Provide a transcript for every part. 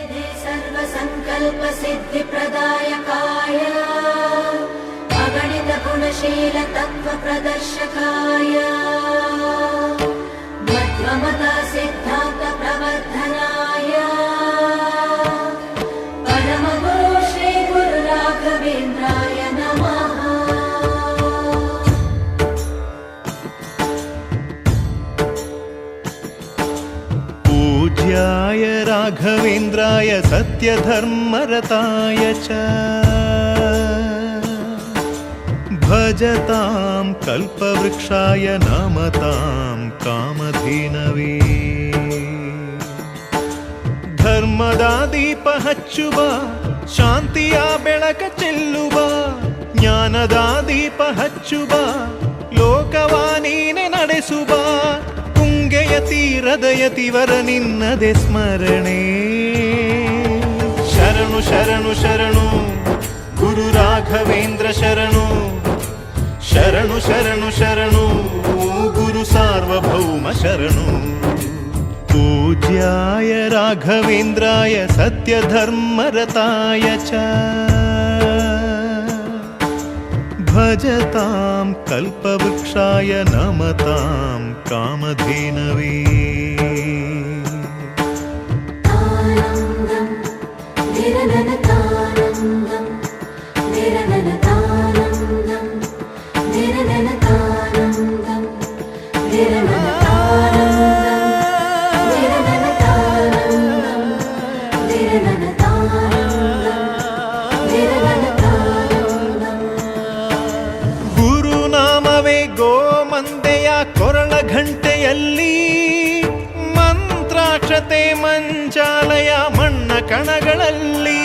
निधे सर्वसङ्कल्पसिद्धिप्रदायकाय अगणितगुणशीलतत्त्वप्रदर्शकाय मध्वमता सिद्धान्तप्रवर्धनाय पूज्याय राघवेन्द्राय सत्यधर्मरताय च भजतां कल्पवृक्षाय नमतां कामधेनवे ಧರ್ಮದ ದೀಪ ಹಚ್ಚುವ ಶಾಂತಿಯ ಬೆಳಕ ಚೆಲ್ಲುವ ಜ್ಞಾನದ ದೀಪ ಹಚ್ಚುವ ಲೋಕವ ನೀನೆ ನಡೆಸುವ ತುಂಗೆಯ ತೀರದ ಯತಿವರ ನಿನ್ನದೆ ಸ್ಮರಣೆ ಶರಣು ಶರಣು ಶರಣು ಗುರು ರಾಘವೇಂದ್ರ ಶರಣು ಶರಣು ಶರಣು ಶರಣು ಗುರು ಸಾರ್ವಭೌಮ ಶರಣು पूज्याय राघवेन्द्राय सत्यधर्मरताय च भजतां कल्पवृक्षाय नमतां कामधेनवे आनन्दं निरननतानन्दं निरननतानन्दं ಕಣಗಳಲ್ಲಿ.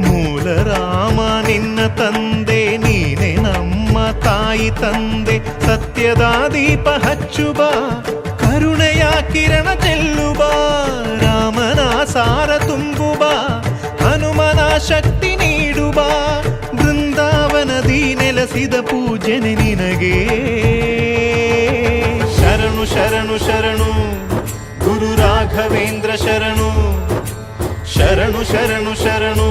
ಮೂಲ ರಾಮ ನಿನ್ನ ತಂದೆ, ನೀನೆ ನಮ್ಮ ತಾಯಿ ತಂದೆ. ಸತ್ಯದ ದೀಪ ಹಚ್ಚುಬ ಕರುಣೆಯ ಕಿರಣ ಚೆಲ್ಲುಬ ರಾಮನ ಸಾರ ತುಂಬುಬ ಹನುಮನ ಶಕ್ತಿ ನೀಡುವ ಬೃಂದಾವನದಿ ನೆಲೆಸಿದ ಪೂಜನೆ ನಿನಗೆ. ಶರಣು ಶರಣು ಶರಣು ರಾಘವೇಂದ್ರ ಶರಣು ಶರಣು ಶರಣು ಶರಣು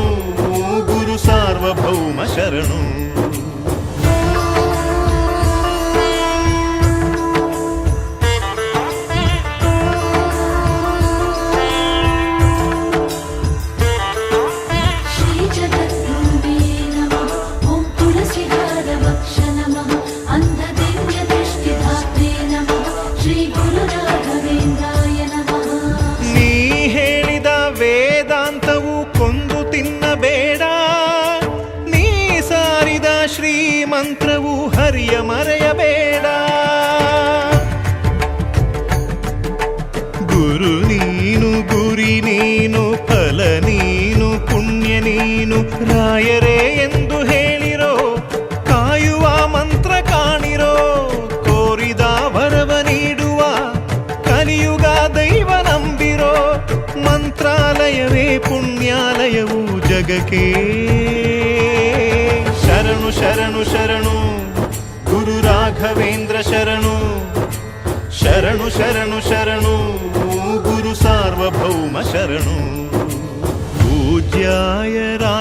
ಗುರು ಸಾರ್ವಭೌಮ ನೀನು ರಾಯರೇ ಎಂದು ಹೇಳಿರೋ, ಕಾಯುವ ಮಂತ್ರ ಕಾಣಿರೋ, ಕೋರಿದ ವರವ ನೀಡುವ, ಕಲಿಯುಗ ದೈವ ನಂಬಿರೋ ಮಂತ್ರಾಲಯವೇ ಪುಣ್ಯಾಲಯವು ಜಗಕ್ಕೆ. ಶರಣು ಶರಣು ಶರಣು, ಗುರು ರಾಘವೇಂದ್ರ ಶರಣು ಶರಣು ಶರಣು ಶರಣು, ಗುರು ಸಾರ್ವಭೌಮ ಶರಣು. ಪೂಜ್ಯಾಯರ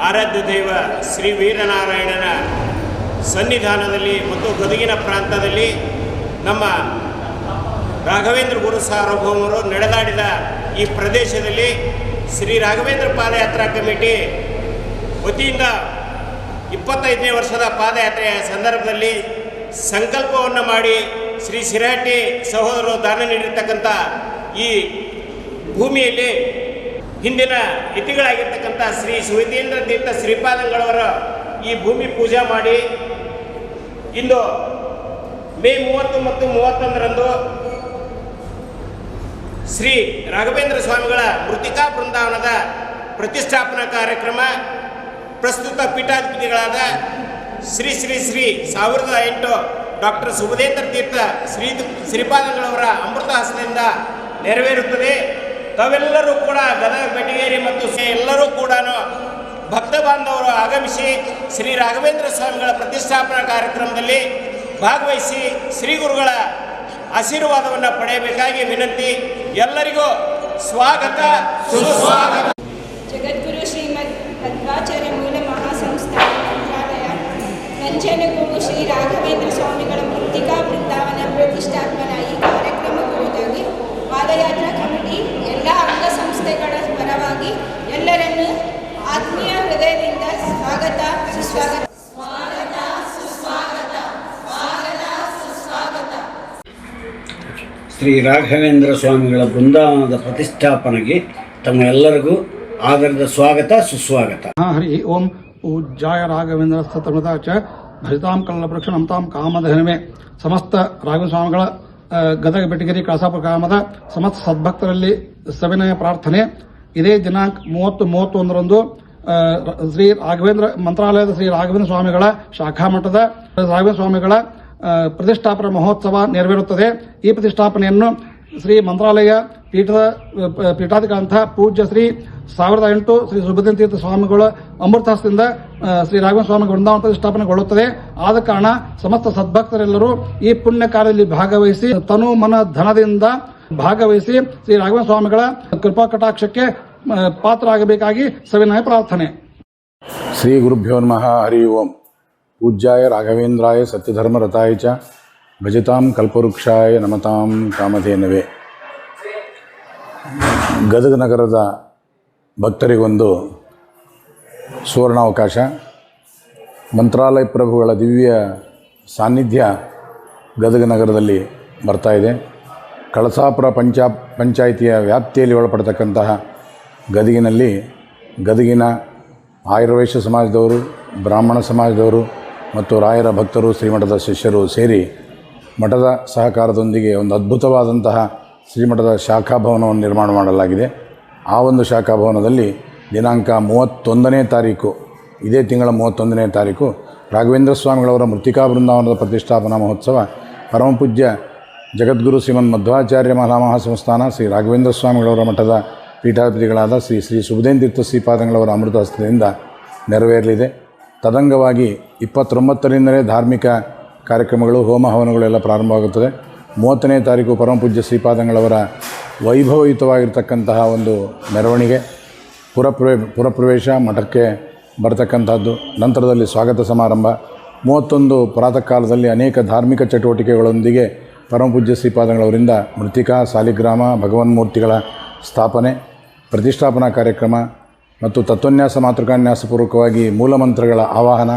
ಆರಾಧ್ಯ ದೈವ ಶ್ರೀ ವೀರನಾರಾಯಣನ ಸನ್ನಿಧಾನದಲ್ಲಿ ಮತ್ತು ಗದುಗಿನ ಪ್ರಾಂತದಲ್ಲಿ ನಮ್ಮ ರಾಘವೇಂದ್ರ ಗುರು ಸಾರ್ವಭೌಮರು ನಡೆದಾಡಿದ ಈ ಪ್ರದೇಶದಲ್ಲಿ ಶ್ರೀ ರಾಘವೇಂದ್ರ ಪಾದಯಾತ್ರಾ ಕಮಿಟಿ ವತಿಯಿಂದ ಇಪ್ಪತ್ತೈದನೇ ವರ್ಷದ ಪಾದಯಾತ್ರೆಯ ಸಂದರ್ಭದಲ್ಲಿ ಸಂಕಲ್ಪವನ್ನು ಮಾಡಿ ಶ್ರೀ ಸಿರಾಟಿ ಸಹೋದರರು ದಾನ ನೀಡಿರ್ತಕ್ಕಂಥ ಈ ಭೂಮಿಯಲ್ಲಿ ಹಿಂದಿನ ಇತಿಗಳಾಗಿರ್ತಕ್ಕಂಥ ಶ್ರೀ ಸುವಿತೇಂದ್ರ ತೀರ್ಥ ಶ್ರೀಪಾದಂಗಳವರ ಈ ಭೂಮಿ ಪೂಜೆ ಮಾಡಿ ಇಂದು ಮೇ ಮೂವತ್ತು ಮತ್ತು ಮೂವತ್ತೊಂದರಂದು ಶ್ರೀ ರಾಘವೇಂದ್ರ ಸ್ವಾಮಿಗಳ ಮೃತಿಕಾ ಬೃಂದಾವನದ ಪ್ರತಿಷ್ಠಾಪನಾ ಕಾರ್ಯಕ್ರಮ ಪ್ರಸ್ತುತ ಪೀಠಾಧಿಪತಿಗಳಾದ ಶ್ರೀ ಶ್ರೀ ಶ್ರೀ ಸಾವಿರದ ಎಂಟು ಡಾಕ್ಟರ್ ಸುಭದೇಂದ್ರ ತೀರ್ಥ ಶ್ರೀ ಶ್ರೀಪಾದಂಗಳವರ ಅಮೃತ ಹಸ್ತದಿಂದ ನೆರವೇರುತ್ತದೆ. ತಾವೆಲ್ಲರೂ ಕೂಡ ಗದಗ, ಬೆಟಗೇರಿ ಮತ್ತು ಎಲ್ಲರೂ ಕೂಡ ಭಕ್ತ ಬಾಂಧವರು ಆಗಮಿಸಿ ಶ್ರೀ ರಾಘವೇಂದ್ರ ಸ್ವಾಮಿಗಳ ಪ್ರತಿಷ್ಠಾಪನಾ ಕಾರ್ಯಕ್ರಮದಲ್ಲಿ ಭಾಗವಹಿಸಿ ಶ್ರೀ ಗುರುಗಳ ಆಶೀರ್ವಾದವನ್ನು ಪಡೆಯಬೇಕಾಗಿ ವಿನಂತಿ. ಎಲ್ಲರಿಗೂ ಸ್ವಾಗತ. ಸುಸ್ವಾಗತ. ಜಗದ್ಗುರು ಶ್ರೀಮದ್ ಪದ್ಮಾಚಾರ್ಯ ಮೂಲ ಮಹಾಸಂಸ್ಥಾನ ಮಂತ್ರಾಲಯ ನಂಜನಗೂಡು ಶ್ರೀ ರಾಘವೇಂದ್ರ ಸ್ವಾಮಿಗಳ ಮೃತ್ತಿಕಾ ಬೃಂದಾವನ ಪ್ರತಿಷ್ಠಾಪನಾ ಈ ಕಾರ್ಯಕ್ರಮ ಕುರಿತಾಗಿ ಪಾದಯಾತ್ರಾ ಕಮಿಟಿ ಎಲ್ಲ ಅಂಗಸಂಸ್ಥೆಗಳ ಪರವಾಗಿ ಎಲ್ಲರನ್ನು ಆತ್ಮೀಯ ಹೃದಯದಿಂದ ಸ್ವಾಗತ ಸುಸ್ವಾಗತ ಶ್ರೀ ರಾಘವೇಂದ್ರ ಸ್ವಾಮಿಗಳ ಬೃಂದಾವನದ ಪ್ರತಿಷ್ಠಾಪನೆಗೆ ತಮ್ಮೆಲ್ಲರಿಗೂ ಆಧಾರದ ಸ್ವಾಗತ, ಸುಸ್ವಾಗತ. ಹರಿ, ಓಂ. ಉಜ್ಜಾಯ ರಾಘವೇಂದ್ರ ಸತಮೃತ ಚ ಭಜತಾಂ ಕಲ್ಲಪೃಕ್ಷ ನಮತಾಂ ಕಾಮಧನಮೆ ಸಮಸ್ತ ರಾಘವೇಂದ್ರ ಸ್ವಾಮಿಗಳ ಗದಗ ಬೆಟಗಿರಿ ಕಳಸಾಪುರ ಕಾಮದ ಸಮಸ್ತ ಸದ್ಭಕ್ತರಲ್ಲಿ ಸವಿನಯ ಪ್ರಾರ್ಥನೆ. ಇದೇ ದಿನಾಂಕ ಮೂವತ್ತು ಮೂವತ್ತೊಂದರಂದು ಶ್ರೀ ರಾಘವೇಂದ್ರ, ಮಂತ್ರಾಲಯದ ಶ್ರೀ ರಾಘವೇಂದ್ರ ಸ್ವಾಮಿಗಳ ಶಾಖಾ ಮಠದ ರಾಘವೇಂದ್ರ ಸ್ವಾಮಿಗಳ ಪ್ರತಿಷ್ಠಾಪನಾ ಮಹೋತ್ಸವ ನೆರವೇರುತ್ತದೆ. ಈ ಪ್ರತಿಷ್ಠಾಪನೆಯನ್ನು ಶ್ರೀ ಮಂತ್ರಾಲಯ ಪೀಠದ ಪೀಠಾಧಿಕಾರಂಥ ಪೂಜ್ಯ ಶ್ರೀ ಸಾವಿರದ ಎಂಟು ಶ್ರೀ ಸುಭದ್ರ ತೀರ್ಥ ಸ್ವಾಮಿಗಳ ಅಮೃತಹಸ್ತದಿಂದ ಶ್ರೀ ರಾಘವೇಂದ್ರ ಸ್ವಾಮಿ ವೃಂದಾವನ ಪ್ರತಿಷ್ಠಾಪನೆಗೊಳ್ಳುತ್ತದೆ ಆದ ಕಾರಣ ಸಮಸ್ತ ಸದ್ಭಕ್ತರೆಲ್ಲರೂ ಈ ಪುಣ್ಯ ಕಾರ್ಯದಲ್ಲಿ ಭಾಗವಹಿಸಿ, ತನು ಮನ ಧನದಿಂದ ಭಾಗವಹಿಸಿ ಶ್ರೀ ರಾಘವೇಂದ್ರ ಸ್ವಾಮಿಗಳ ಕೃಪಾ ಕಟಾಕ್ಷಕ್ಕೆ ಪಾತ್ರ ಪಾತ್ರರಾಗಬೇಕಾಗಿ ಸವಿನಯ ಪ್ರಾರ್ಥನೆ. ಶ್ರೀ ಗುರುಭ್ಯೋ ನಮಃ, ಹರಿ ಓಂ. ಪೂಜ್ಯಾಯ ರಾಘವೇಂದ್ರಾಯ ಸತ್ಯಧರ್ಮರತಾಯ ಚ ಭಜತಾಂ ಕಲ್ಪವೃಕ್ಷಾಯ ನಮತಾಂ ಕಾಮಧೇನವೇ. ಗದಗ ನಗರದ ಭಕ್ತರಿಗೊಂದು ಸುವರ್ಣಾವಕಾಶ. ಮಂತ್ರಾಲಯ ಪ್ರಭುಗಳ ದಿವ್ಯ ಸಾನ್ನಿಧ್ಯ ಗದಗ ನಗರದಲ್ಲಿ ಬರ್ತಾ ಇದೆ. ಕಳಸಾಪುರ ಪಂಚಾ ಪಂಚಾಯಿತಿಯ ವ್ಯಾಪ್ತಿಯಲ್ಲಿ ಒಳಪಡ್ತಕ್ಕಂತಹ ಗದಗಿನಲ್ಲಿ ಗದಗಿನ ಆಯುರ್ವೇದ ಸಮಾಜದವರು, ಬ್ರಾಹ್ಮಣ ಸಮಾಜದವರು ಮತ್ತು ರಾಯರ ಭಕ್ತರು, ಶ್ರೀಮಠದ ಶಿಷ್ಯರು ಸೇರಿ ಮಠದ ಸಹಕಾರದೊಂದಿಗೆ ಒಂದು ಅದ್ಭುತವಾದಂತಹ ಶ್ರೀಮಠದ ಶಾಖಾಭವನವನ್ನು ನಿರ್ಮಾಣ ಮಾಡಲಾಗಿದೆ. ಆ ಒಂದು ಶಾಖಾಭವನದಲ್ಲಿ ದಿನಾಂಕ ಮೂವತ್ತೊಂದನೇ ತಾರೀಕು, ಇದೇ ತಿಂಗಳ ಮೂವತ್ತೊಂದನೇ ತಾರೀಕು, ರಾಘವೇಂದ್ರ ಸ್ವಾಮಿಗಳವರ ಮೃತ್ತಿಕಾ ಬೃಂದಾವನದ ಪ್ರತಿಷ್ಠಾಪನಾ ಮಹೋತ್ಸವ ಪರಮಪೂಜ್ಯ ಜಗದ್ಗುರು ಶ್ರೀಮನ್ ಮಧ್ವಾಚಾರ್ಯ ಮಹಾಮಹಾ ಸಂಸ್ಥಾನ ಶ್ರೀ ರಾಘವೇಂದ್ರ ಸ್ವಾಮಿಗಳವರ ಮಠದ ಪೀಠಾಧಿಪತಿಗಳಾದ ಶ್ರೀ ಶ್ರೀ ಸುಬುಧೇನ್ ತೀರ್ಥ ಶ್ರೀಪಾದಂಗಳವರ ಅಮೃತ ಹಸ್ತದಿಂದ ನೆರವೇರಲಿದೆ. ತದಂಗವಾಗಿ ಇಪ್ಪತ್ತೊಂಬತ್ತರಿಂದಲೇ ಧಾರ್ಮಿಕ ಕಾರ್ಯಕ್ರಮಗಳು ಹೋಮ ಹವನಗಳೆಲ್ಲ ಪ್ರಾರಂಭವಾಗುತ್ತದೆ. ಮೂವತ್ತನೇ ತಾರೀಕು ಪರಮಪೂಜ್ಯ ಶ್ರೀಪಾದಂಗಳವರ ವೈಭವಯುತವಾಗಿರ್ತಕ್ಕಂತಹ ಒಂದು ಮೆರವಣಿಗೆ, ಪುರಪ್ರವೇ, ಪುರಪ್ರವೇಶ ಮಠಕ್ಕೆ ಬರತಕ್ಕಂಥದ್ದು. ನಂತರದಲ್ಲಿ ಸ್ವಾಗತ ಸಮಾರಂಭ. ಮೂವತ್ತೊಂದು ಪ್ರಾತಃ ಕಾಲದಲ್ಲಿ ಅನೇಕ ಧಾರ್ಮಿಕ ಚಟುವಟಿಕೆಗಳೊಂದಿಗೆ ಪರಮಪೂಜ್ಯ ಶ್ರೀಪಾದಂಗಳವರಿಂದ ಮೃತಿಕಾ ಸಾಲಿಗ್ರಾಮ, ಭಗವನ್ಮೂರ್ತಿಗಳ ಸ್ಥಾಪನೆ, ಪ್ರತಿಷ್ಠಾಪನಾ ಕಾರ್ಯಕ್ರಮ ಮತ್ತು ತತ್ವನ್ಯಾಸ ಮಾತೃಕಾನ್ಯಾಸಪೂರ್ವಕವಾಗಿ ಮೂಲಮಂತ್ರಗಳ ಆವಾಹನ,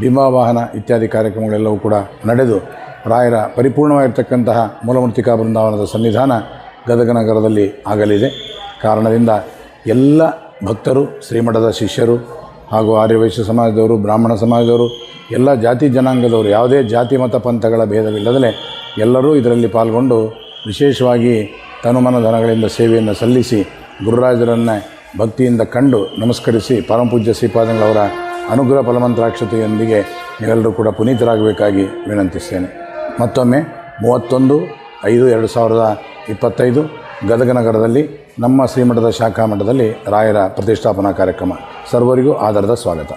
ಬಿಂಬಾವಾಹನ ಇತ್ಯಾದಿ ಕಾರ್ಯಕ್ರಮಗಳೆಲ್ಲವೂ ಕೂಡ ನಡೆದು ರಾಯರ ಪರಿಪೂರ್ಣವಾಗಿರ್ತಕ್ಕಂತಹ ಮೂಲಮೂರ್ತಿಕಾ ಬೃಂದಾವನದ ಸನ್ನಿಧಾನ ಗದಗ ನಗರದಲ್ಲಿ ಆಗಲಿದೆ. ಕಾರಣದಿಂದ ಎಲ್ಲ ಭಕ್ತರು, ಶ್ರೀಮಠದ ಶಿಷ್ಯರು ಹಾಗೂ ಆರ್ಯವೈಶ್ಯ ಸಮಾಜದವರು, ಬ್ರಾಹ್ಮಣ ಸಮಾಜದವರು, ಎಲ್ಲ ಜಾತಿ ಜನಾಂಗದವರು, ಯಾವುದೇ ಜಾತಿ ಮತ ಪಂಥಗಳ ಭೇದವಿಲ್ಲದಲೇ ಎಲ್ಲರೂ ಇದರಲ್ಲಿ ಪಾಲ್ಗೊಂಡು ವಿಶೇಷವಾಗಿ ತನುಮನ ಧನಗಳಿಂದ ಸೇವೆಯನ್ನು ಸಲ್ಲಿಸಿ ಗುರುರಾಜರನ್ನು ಭಕ್ತಿಯಿಂದ ಕಂಡು ನಮಸ್ಕರಿಸಿ ಪರಮಪೂಜ್ಯ ಶ್ರೀಪಾದಂಗಳವರ ಅನುಗ್ರಹ ಫಲಮಂತ್ರಾಕ್ಷತೆಯೊಂದಿಗೆ ನೀವೆಲ್ಲರೂ ಕೂಡ ಪುನೀತರಾಗಬೇಕಾಗಿ ವಿನಂತಿಸ್ತೇನೆ. ಮತ್ತೊಮ್ಮೆ ಮೂವತ್ತೊಂದು ಐದು ಎರಡು ಸಾವಿರದ ಇಪ್ಪತ್ತೈದು ಗದಗನಗರದಲ್ಲಿ ನಮ್ಮ ಶ್ರೀಮಠದ ಶಾಖಾ ಮಠದಲ್ಲಿ ರಾಯರ ಪ್ರತಿಷ್ಠಾಪನಾ ಕಾರ್ಯಕ್ರಮ. ಸರ್ವರಿಗೂ ಆಧಾರದ ಸ್ವಾಗತ.